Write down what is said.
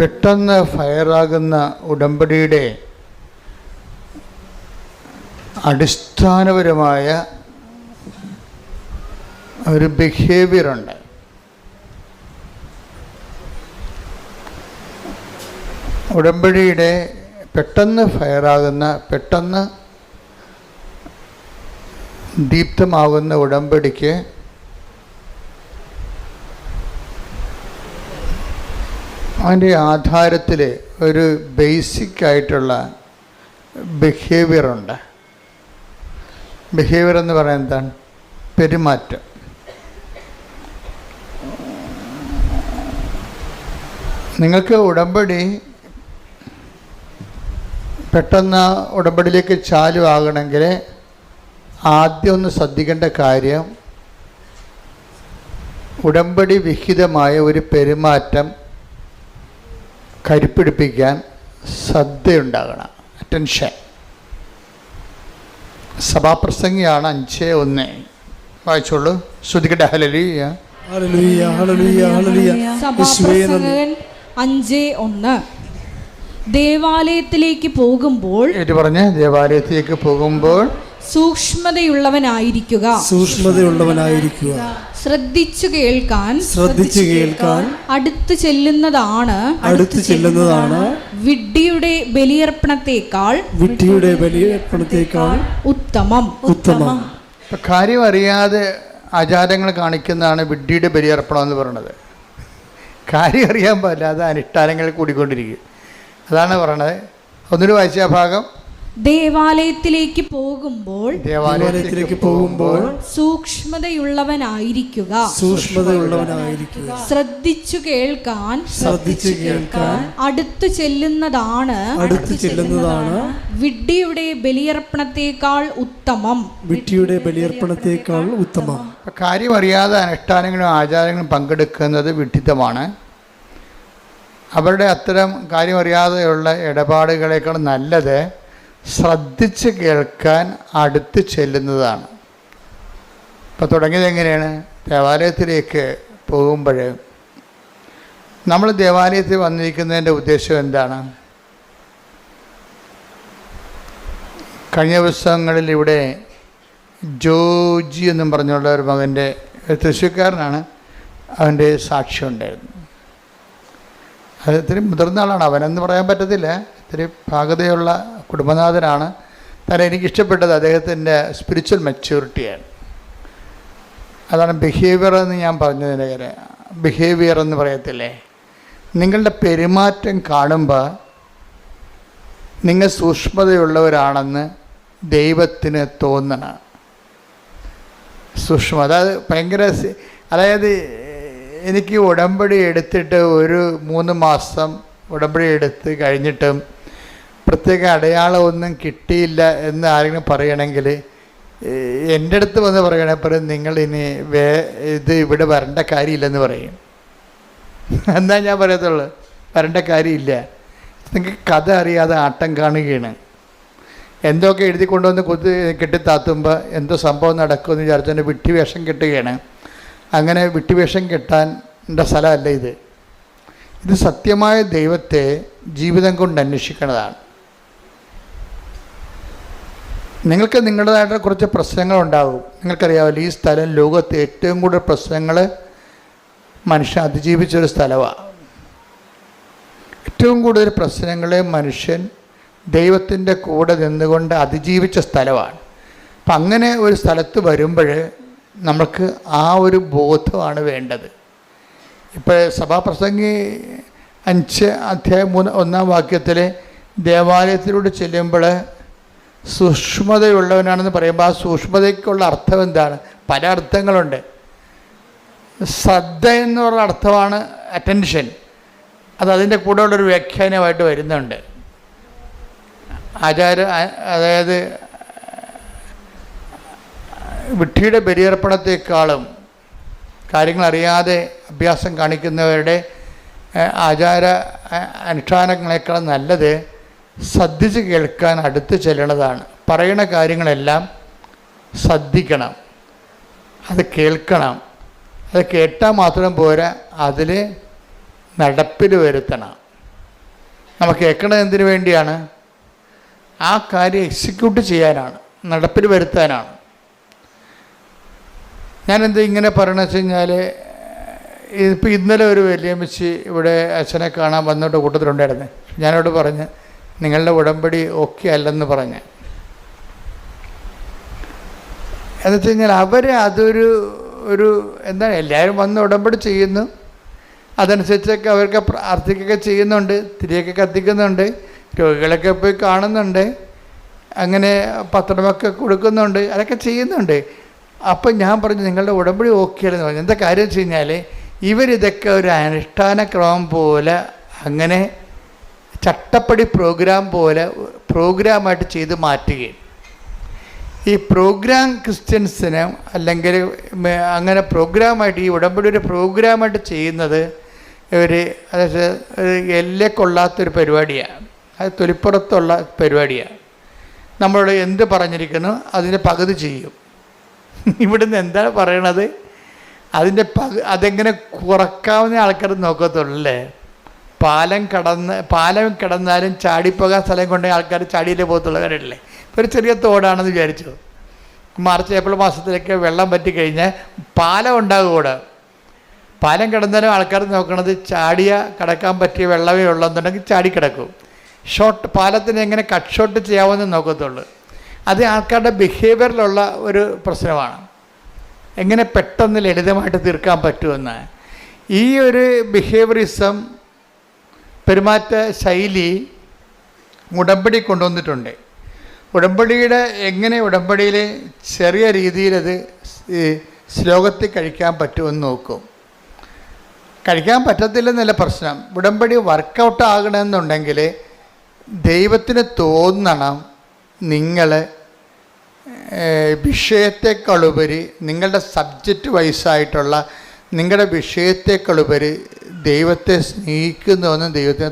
പെട്ടെന്ന് ഫയറാകുന്ന ഉടമ്പടിയുടെ അടിസ്ഥാനപരമായ ഒരു ബിഹേവിയറുണ്ട് ഉടമ്പടിയുടെ പെട്ടെന്ന് ഫയറാകുന്ന പെട്ടെന്ന് ദീപ്തമാകുന്ന ഉടമ്പടിക്ക് അതിന്റെ ആധാരത്തിൽ ഒരു ബേസിക് ആയിട്ടുള്ള ബിഹേവിയർ ഉണ്ട്. ബിഹേവിയർ എന്ന് പറയുന്നത് എന്താണ്? പെരുമാറ്റം. നിങ്ങൾക്ക് ഉടമ്പടി പെട്ടെന്ന് ഉടമ്പടിയിലേക്ക് ചാലു ആകണമെങ്കിൽ ആദ്യം ഒന്ന് ശ്രദ്ധിക്കേണ്ട കാര്യം ഉടമ്പടി വിഹിതമായ ഒരു പെരുമാറ്റം കരുപ്പിടിപ്പിക്കാൻ ശ്രദ്ധയുണ്ടാകണം. അറ്റൻഷൻ സഭാപ്രസംഗിയാണ് അഞ്ച് ഒന്ന്. വായിച്ചോളൂ. ശ്രുതിക്കട്ടെ ഹലലിയ ഹല്ലേലൂയ ഹല്ലേലൂയ ഹല്ലേലൂയ. യേശുവേ നന്ദി. അഞ്ച് ഒന്ന്. ദേവാലയത്തിലേക്ക് പോകുമ്പോൾ ഏറ്റു പറഞ്ഞ് ദേവാലയത്തിലേക്ക് പോകുമ്പോൾ സൂക്ഷ്മതയുള്ളവനായിരിക്കുക. സൂക്ഷ്മതയുള്ളവനായിരിക്കുക. ശ്രദ്ധിച്ചു കേൾക്കാൻ ശ്രദ്ധിച്ചു കേൾക്കാൻ അടുത്തു ചെല്ലുന്നതാണ് അടുത്തു ചെല്ലുന്നതാണ് വിഡ്ഢിയുടെ ബലിയർപ്പണത്തെക്കാൾ വിട്ടിയുടെ ബലിയർപ്പണത്തെക്കാൾ ഉത്തമം. ഉത്തമം. കാര്യം അറിയാതെ ആചാരങ്ങൾ കാണിക്കുന്നതാണ് വിഡ്ഢിയുടെ ബലിയർപ്പണം എന്ന് പറയുന്നത്. കാര്യം അറിയാൻ പാടില്ല അത് അനുഷ്ഠാനങ്ങൾ കൂടിക്കൊണ്ടിരിക്കും അതാണ് പറയണത്. ഒന്നിനു വായിച്ച ഭാഗം ദേവാലയത്തിലേക്ക് പോകുമ്പോൾ ദേവാലയത്തിലേക്ക് പോകുമ്പോൾ സൂക്ഷ്മതയുള്ളവനായിരിക്കുക. സൂക്ഷ്മതയുള്ളവനായിരിക്കുക. ശ്രദ്ധിച്ചു കേൾക്കാൻ ശ്രദ്ധിച്ചു കേൾക്കാൻ അടുത്തു ചെല്ലുന്നതാണ് അടുത്തു ചെല്ലുന്നതാണ് വിഡ്ഢിയുടെ ബലിയർപ്പണത്തെക്കാൾ ഉത്തമം. വിഡ്ഢിയുടെ ബലിയർപ്പണത്തെക്കാൾ ഉത്തമം. കാര്യം അറിയാതെ അനുഷ്ഠാനങ്ങളും ആചാരങ്ങളും പങ്കെടുക്കുന്നത് വിഡ്ഢിത്തമാണ് അവരുടെ അത്തരം കാര്യമറിയാതെയുള്ള ഇടപാടുകളേക്കാൾ നല്ലത് ശ്രദ്ധിച്ച് കേൾക്കാൻ അടുത്ത് ചെല്ലുന്നതാണ്. ഇപ്പോൾ തുടങ്ങിയത് എങ്ങനെയാണ്? ദേവാലയത്തിലേക്ക് പോകുമ്പോൾ നമ്മൾ ദേവാലയത്തിൽ വന്നിരിക്കുന്നതിന്റെ ഉദ്ദേശം എന്താണ്? കഴിഞ്ഞ ദിവസങ്ങളിൽ ഇവിടെ ജോജി എന്നും പറഞ്ഞുള്ള ഒരു മകന്റെ തൃശ്ശൂക്കാരനാണ് അവന്റെ സാക്ഷ്യം ഉണ്ടായിരുന്നു അത് ഇത്തിരി മുതിർന്ന ആളാണ്. അവനെന്ന് പറയാൻ പറ്റത്തില്ല. ഇത്തിരി ഭാഗതയുള്ള കുടുംബനാഥനാണ്. തന്നെ എനിക്കിഷ്ടപ്പെട്ടത് അദ്ദേഹത്തിന്റെ സ്പിരിച്വൽ മെച്യൂരിറ്റിയാണ് അതാണ് ബിഹേവിയർ എന്ന് ഞാൻ പറഞ്ഞതിന്റെ കാര്യം ബിഹേവിയർ എന്ന് പറയത്തില്ലേ? നിങ്ങളുടെ പെരുമാറ്റം കാണുമ്പോൾ നിങ്ങൾ സൂക്ഷ്മതയുള്ളവരാണെന്ന് ദൈവത്തിന് തോന്നണം. സൂക്ഷ്മ അതായത് ഭയങ്കര അതായത് എനിക്ക് ഉടമ്പടി എടുത്തിട്ട് ഒരു മൂന്ന് മാസം ഉടമ്പടി എടുത്ത് കഴിഞ്ഞിട്ടും പ്രത്യേക അടയാളമൊന്നും കിട്ടിയില്ല എന്ന് ആരെങ്കിലും പറയണമെങ്കിൽ എന്റെ അടുത്ത് വന്ന് പറയണേ പറയും നിങ്ങൾ ഇനി വേ ഇത് ഇവിടെ വരേണ്ട കാര്യമില്ലെന്ന് പറയും. എന്നാ ഞാൻ പറയത്തുള്ളൂ വരേണ്ട കാര്യമില്ല. നിങ്ങൾക്ക് കഥ അറിയാതെ ആട്ടം കാണുകയാണ്. എന്തൊക്കെ എഴുതി കൊണ്ടുവന്ന് കുത്തി കെട്ടിത്താത്തുമ്പോൾ എന്തോ സംഭവം നടക്കുമെന്ന് വിചാരിച്ചതിന്റെ വിട്ടിവേഷം കെട്ടുകയാണ്. അങ്ങനെ വിട്ടിവേഷം കെട്ടാൻ സ്ഥലമല്ല ഇത്. ഇത് സത്യമായ ദൈവത്തെ ജീവിതം കൊണ്ട് അന്വേഷിക്കുന്നതാണ്. നിങ്ങൾക്ക് നിങ്ങളുടേതായിട്ട് കുറച്ച് പ്രശ്നങ്ങൾ പ്രശ്നങ്ങളുണ്ടാകും. നിങ്ങൾക്കറിയാമല്ലോ ഈ സ്ഥലം ലോകത്ത് ഏറ്റവും കൂടുതൽ പ്രശ്നങ്ങൾ മനുഷ്യൻ അതിജീവിച്ചൊരു സ്ഥലമാണ് ഏറ്റവും കൂടുതൽ പ്രശ്നങ്ങളെ മനുഷ്യൻ ദൈവത്തിന്റെ കൂടെ നിന്നുകൊണ്ട് അതിജീവിച്ച സ്ഥലമാണ് അപ്പം അങ്ങനെ ഒരു സ്ഥലത്ത് വരുമ്പോൾ നമുക്ക് ആ ഒരു ബോധമാണ് വേണ്ടത്. ഇപ്പോൾ സഭാപ്രസംഗി അഞ്ച് അധ്യായം മൂന്ന് ഒന്നാം വാക്യത്തിൽ ദേവാലയത്തിലൂടെ ചെല്ലുമ്പോൾ സൂക്ഷ്മതയുള്ളവനാണെന്ന് പറയുമ്പോൾ ആ സൂക്ഷ്മതയ്ക്കുള്ള അർത്ഥം എന്താണ്? പല അർത്ഥങ്ങളുണ്ട്. ശ്രദ്ധ എന്ന് പറഞ്ഞ അർത്ഥമാണ് അറ്റൻഷൻ അത് അതിന്റെ കൂടെ ഉള്ളൊരു വ്യാഖ്യാനമായിട്ട് വരുന്നുണ്ട്. ആചാര അതായത് വിട്ടിയുടെ ബലിയർപ്പണത്തെക്കാളും കാര്യങ്ങൾ അറിയാതെ അഭ്യാസം കാണിക്കുന്നവരുടെ ആചാര അനുഷ്ഠാനങ്ങളെക്കാളും നല്ലത് ശ്രദ്ധിച്ച് കേൾക്കാൻ അടുത്ത് ചെല്ലണതാണ്. പറയുന്ന കാര്യങ്ങളെല്ലാം ശ്രദ്ധിക്കണം അത് കേൾക്കണം. അത് കേട്ടാൽ മാത്രം പോരാ അതിൽ നടപ്പിൽ വരുത്തണം. നമ്മൾ കേൾക്കണത് എന്തിനു വേണ്ടിയാണ്? ആ കാര്യം എക്സിക്യൂട്ട് ചെയ്യാനാണ് നടപ്പിൽ വരുത്താനാണ്. ഞാനെന്ത് ഇങ്ങനെ പറയണമെന്ന് വെച്ച് കഴിഞ്ഞാൽ ഇപ്പോൾ ഇന്നലെ ഒരു വലിയമ്മച്ചി ഇവിടെ അച്ഛനെ കാണാൻ വന്നിട്ട് കൂട്ടത്തിലുണ്ടായിരുന്നു. ഞാനോട് പറഞ്ഞ് നിങ്ങളുടെ ഉടമ്പടി ഓക്കെ അല്ലെന്ന് പറഞ്ഞ്. എന്ന് വെച്ച് കഴിഞ്ഞാൽ അവർ അതൊരു ഒരു എന്താണ് എല്ലാവരും വന്ന് ഉടമ്പടി ചെയ്യുന്നു. അതനുസരിച്ചൊക്കെ അവർക്ക് പ്രാർത്ഥിക്കുകയൊക്കെ ചെയ്യുന്നുണ്ട് തിരിയൊക്കെ കത്തിക്കുന്നുണ്ട് രോഗികളൊക്കെ പോയി കാണുന്നുണ്ട് അങ്ങനെ പത്രമൊക്കെ കൊടുക്കുന്നുണ്ട് അതൊക്കെ ചെയ്യുന്നുണ്ട്. അപ്പം ഞാൻ പറഞ്ഞു നിങ്ങളുടെ ഉടമ്പടി ഓക്കെ അല്ലെന്ന് പറഞ്ഞു. എന്താ കാര്യം വെച്ച് കഴിഞ്ഞാൽ ഇവരിതൊക്കെ ഒരു അനുഷ്ഠാന ക്രമം പോലെ അങ്ങനെ ചട്ടപ്പടി പ്രോഗ്രാം പോലെ പ്രോഗ്രാമായിട്ട് ചെയ്ത് മാറ്റുകയും. ഈ പ്രോഗ്രാം ക്രിസ്ത്യൻസിന് അല്ലെങ്കിൽ അങ്ങനെ പ്രോഗ്രാമായിട്ട് ഈ ഉടമ്പടി ഒരു പ്രോഗ്രാമായിട്ട് ചെയ്യുന്നത് ഒരു അതായത് എല്ലെ കൊള്ളാത്തൊരു പരിപാടിയാണ്. അത് തൊലിപ്പുറത്തുള്ള പരിപാടിയാണ്. നമ്മളോട് എന്ത് പറഞ്ഞിരിക്കുന്നു അതിന്റെ പകുതി ചെയ്യും. ഇവിടുന്ന് എന്താണ് പറയണത്? അതിന്റെ പകു അതെങ്ങനെ കുറക്കാവുന്ന ആൾക്കാർ നോക്കത്തുള്ളൂ അല്ലേ? പാലം കടന്ന് പാലം കിടന്നാലും ചാടിപ്പോകാൻ സ്ഥലം കൊണ്ടേ ആൾക്കാർ ചാടിയിലേ പോകത്തുള്ളവരല്ലേ ഇപ്പോൾ ഒരു ചെറിയ തോടാണെന്ന് വിചാരിച്ചു. മാർച്ച് ഏപ്രിൽ മാസത്തിലൊക്കെ വെള്ളം പറ്റി കഴിഞ്ഞാൽ പാലം ഉണ്ടാകും കൂടെ പാലം കിടന്നാലും ആൾക്കാർ നോക്കണത് ചാടിയ കിടക്കാൻ പറ്റിയ വെള്ളമേ ഉള്ളെന്നുണ്ടെങ്കിൽ ചാടി കിടക്കും ഷോട്ട് പാലത്തിന് എങ്ങനെ കട്ട് ഷോട്ട് ചെയ്യാമെന്ന് നോക്കത്തുള്ളൂ. അത് ആൾക്കാരുടെ ബിഹേവിയറിലുള്ള ഒരു പ്രശ്നമാണ്. എങ്ങനെ പെട്ടെന്ന് ലളിതമായിട്ട് തീർക്കാൻ പറ്റുമെന്ന്. ഈ ഒരു ബിഹേവിയറിസം പെരുമാറ്റ ശൈലി ഉടമ്പടി കൊണ്ടുവന്നിട്ടുണ്ട്. ഉടമ്പടിയുടെ എങ്ങനെ ഉടമ്പടിയിൽ ചെറിയ രീതിയിലത് ശ്ലോകത്തിൽ കഴിക്കാൻ പറ്റുമെന്ന് നോക്കും. കഴിക്കാൻ പറ്റത്തില്ലെന്നല്ല പ്രശ്നം. ഉടമ്പടി വർക്കൗട്ട് ആകണമെന്നുണ്ടെങ്കിൽ ദൈവത്തിന് തോന്നണം നിങ്ങൾ വിഷയത്തെക്കാളുപരി നിങ്ങളുടെ സബ്ജക്റ്റ് വൈസായിട്ടുള്ള നിങ്ങളുടെ വിഷയത്തെക്കാളുപരി ദൈവത്തെ സ്നേഹിക്കുന്നവനും ദൈവത്തെ